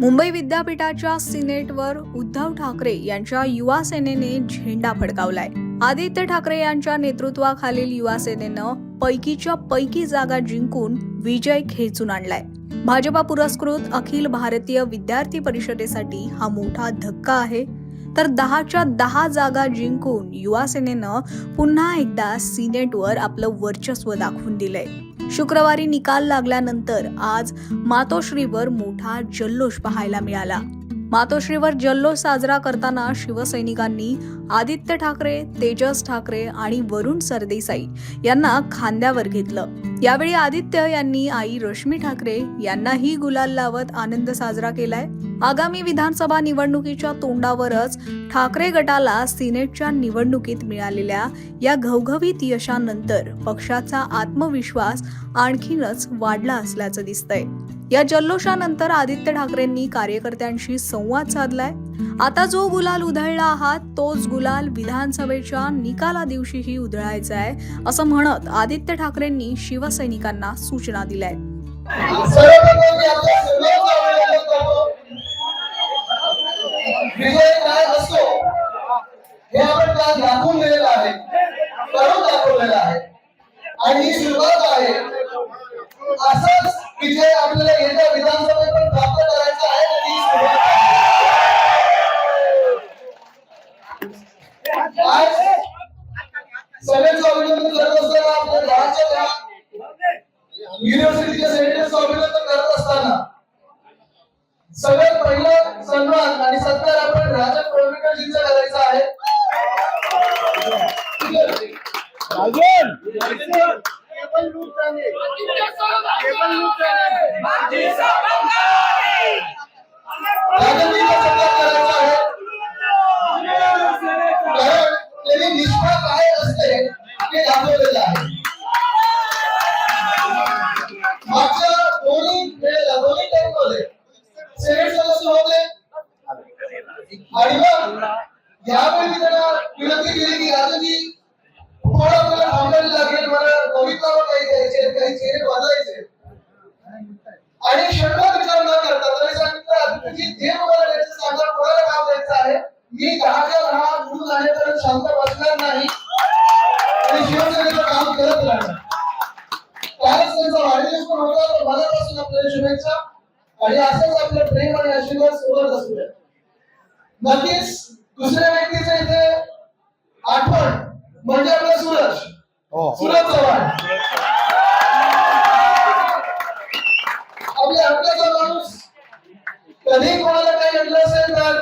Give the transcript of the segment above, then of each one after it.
मुंबई विद्यापीठाच्या सिनेटवर उद्धव ठाकरे यांच्या युवा सेनेने झेंडा फडकावलाय. आदित्य ठाकरे यांच्या नेतृत्वाखालील युवा सेनेनं पैकीच्या पैकी जागा जिंकून विजय खेचून आणलाय. भाजपा पुरस्कृत अखिल भारतीय विद्यार्थी परिषदेसाठी हा मोठा धक्का आहे. तर दहाच्या दहा जागा जिंकून युवा सेनेनं पुन्हा एकदा सिनेटवर आपलं वर्चस्व दाखवून दिलंय. शुक्रवारी निकाल लागल्यानंतर आज मातोश्रीवर मोठा जल्लोष पाहायला मिळाला. मातोश्रीवर जल्लोष साजरा करताना शिवसैनिकांनी आदित्य ठाकरे तेजस ठाकरे आणि वरुण सरदेसाई यांना खांद्यावर घेतलं. यावेळी आदित्य यांनी आई रश्मी ठाकरे यांनाही गुलाल लावत आनंद साजरा केलाय. आगामी विधानसभा निवडणुकीच्या तोंडावरच ठाकरे गटाला सिनेटच्या निवडणुकीत मिळालेल्या या घवघवीत यशानंतर पक्षाचा आत्मविश्वास आणखीनच वाढला असल्याचं दिसतंय. या जल्लोषानंतर आदित्य ठाकरेंनी कार्यकर्त्यांशी संवाद साधलाय. आता जो गुलाल उधळला आहात तोच गुलाल विधानसभेच्या निकाला दिवशीही उधळायचा आहे असं म्हणत आदित्य ठाकरेंनी शिवसैनिकांना सूचना दिल्या आहे. आणि विजय आपल्याला येत्या विधानसभेत पण प्राप्त करायचा आहे. आज सगळ्यांचं अभिनंदन करत असताना आपल्या दहा युनिव्हर्सिटीच्या सेनेटरचं अभिनंदन करत असताना सगळ्यात पहिला सन्मान आणि सत्कार आपण राजा कोळंबीकरजींचा करायचा आहे. राजांजींचा आणि क्षणभर विचार न करता त्यांनी सांगितलं की जे मला द्यायचं सांगा कोणाला काम द्यायचं आहे? मी दहाच्या दहा निवडून आल्यापर्यंत शांत बसणार नाही. आणि शिवसेनेचं काम करत राहणार. कालच त्यांचा वाढदिवस पण होता तर मनापासून आपल्याला शुभेच्छा. आणि असंच आपलं प्रेम आणि आशीर्वाद सोबत असू द्या. नक्कीच दुसऱ्या व्यक्तीचं इथे आठवण म्हणजे आपला सूरज. सूरज चव्हाण. आपल्या माणूस कधी कोणाला काही म्हटलं असेल तर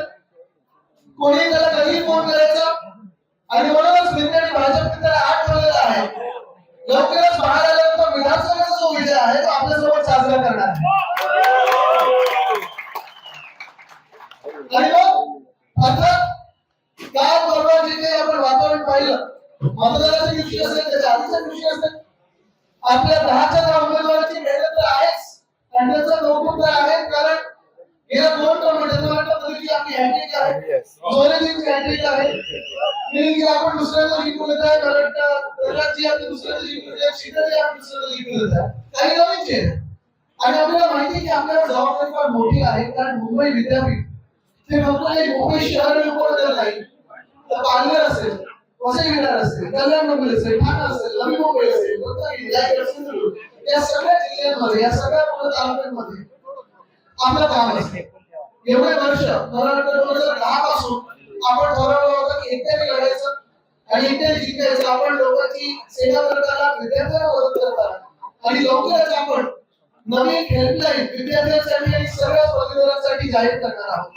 कोणी त्याला कधी फोन करायचा? आणि म्हणूनच मित्रांनी भाजप त्याला आठ ठेवलेला आहे. लवकरच बाहेर आल्यानंतर विधानसभेचा जो विजय आहे तो आपल्यासोबत साजरा करणार आणि मग अर्थात काय परवा जे काही आपण वातावरण पाहिलं मतदानाच्या दिवशी असेल त्याच्या आधीच्या दिवशी असेल आपल्या दहाच्या उमेदवाराची मेहनत तर आहेच. त्याचं कौतुक आहे कारण गेल्या दोन आपली हॅट्रिक आहे. हॅट्रिक आपण दुसऱ्याला जिंकून आहे कारण प्रल्हादजी आपली दुसऱ्याला जिंकून आहे शीतलजी आपण दुसऱ्याला जिंकून आहे काही नवीनच आहे. आणि आपल्याला माहिती आहे की आपल्याला जबाबदारी फार मोठी आहे कारण मुंबई विद्यापीठ ते फक्त एक मुंबई शहर उपनगर नाही. तर पालघर असेल वसई विरार असेल कल्याण मुंबई असेल ठाणे असेल नवी मुंबई असेल रत्नागिरी या सगळ्या जिल्ह्यांमध्ये या सगळ्या पूर्ण तालुक्यांमध्ये आपलं काम असते एवढे वर्ष वाटतं दोन हजार दहा पासून आपण ठरवलं होतं की एकट्याने लढायचं आणि एकट्याने जिंकायचं. आपण लोकांची सेवा करताना विद्यार्थ्यांना मदत करताना आणि लवकरच आपण नवीन हेल्पलाईन विद्यार्थ्यांसाठी आणि सगळ्या पदवीधरांसाठी जाहीर करणार आहोत.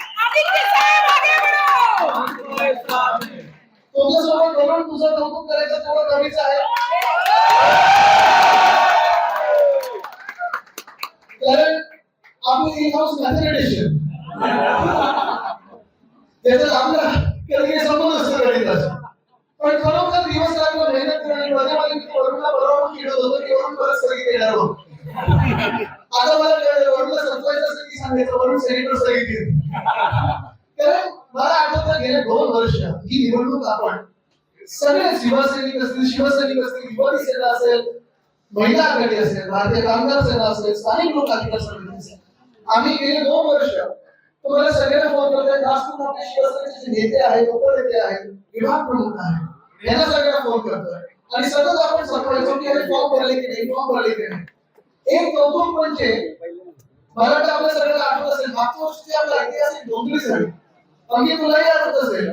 तुमच्यासोबत बोलून तुझं कौतुक करायचं थोडं कमीच आहे. कारण आपली इन हाऊस मॅथमॅटिशियन त्याचा आपला कधी संबंध असतो गणिताचा पण खरोखर दिवस रात्र मेहनत करणे मी वरुणला बरोबर चिडत होतो की वरुण परत स्थगित येणार होतो. आता मला वरुणला की सांगायचं वरुण सेनेटर स्थगित कारण मला आठवतं गेले दोन वर्ष ही निवडणूक आपण सगळे शिवसैनिक असतील शिवसैनिक असतील युवा सेना असेल महिला आघाडी असेल भारतीय कामगार सेना असेल स्थानिक लोक अधिकार समिती असेल आम्ही गेले दोन वर्ष. तुम्हाला सगळ्यांना फोन करतोय खास करून आपले शिवसेनेचे जे नेते आहेत उपनेते आहेत विभाग प्रमुख आहेत यांना सगळ्यांना फोन करतोय आणि सतत आपण सरकारचो की अरे फॉर्म भरले की नाही फॉर्म भरले की नाही. एक कौतुक म्हणजे मला वाटतं आपल्या सगळ्यांना आठवत असेल मागच्या वर्षी आपला ऐतिहासिक डोंगरी झाली अगदी तुलाही आठवत असेल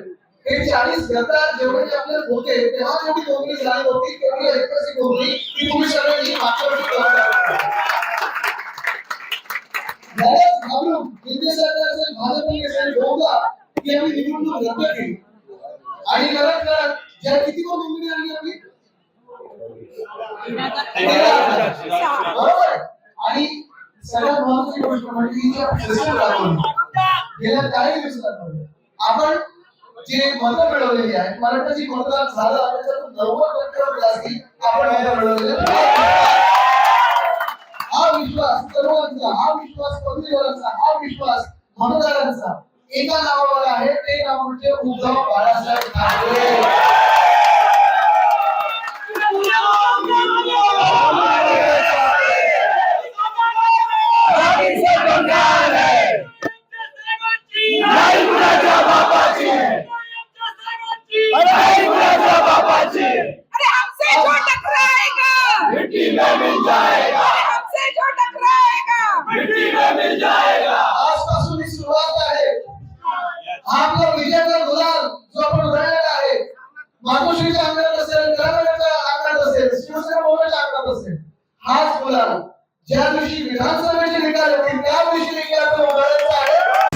हे चाळीस गटार जेवढे आपल्याला होते तेव्हा जेवढी डोंगरी झाली होती तेवढी ऐतिहासिक डोंगरी ती तुम्ही सगळ्यांनी मागच्या वर्षी करत आहात. बऱ्याच घाबरून केंद्र सरकार असेल भाजप असेल डोंगा की आम्ही केली आणि करत करत ज्या किती कोण नोंदणी आली आपली? आणि सगळ्यात महत्वाची गोष्ट म्हणजे गेल्या काही दिवसांमध्ये. आपण जे मत मिळवलेली आहे मला वाटतं जी मतदान झालं त्याच्यातून नव्वद टक्क्यावर जास्ती आपण मतं मिळवलेली हा विश्वास सर्वांचा हा विश्वास पदवीधरांचा हा विश्वास मतदारांचा. एका नावावर आहे ते नाव म्हणजे उद्धव बाळासाहेब ठाकरे. अरे हमसे जो हा आपला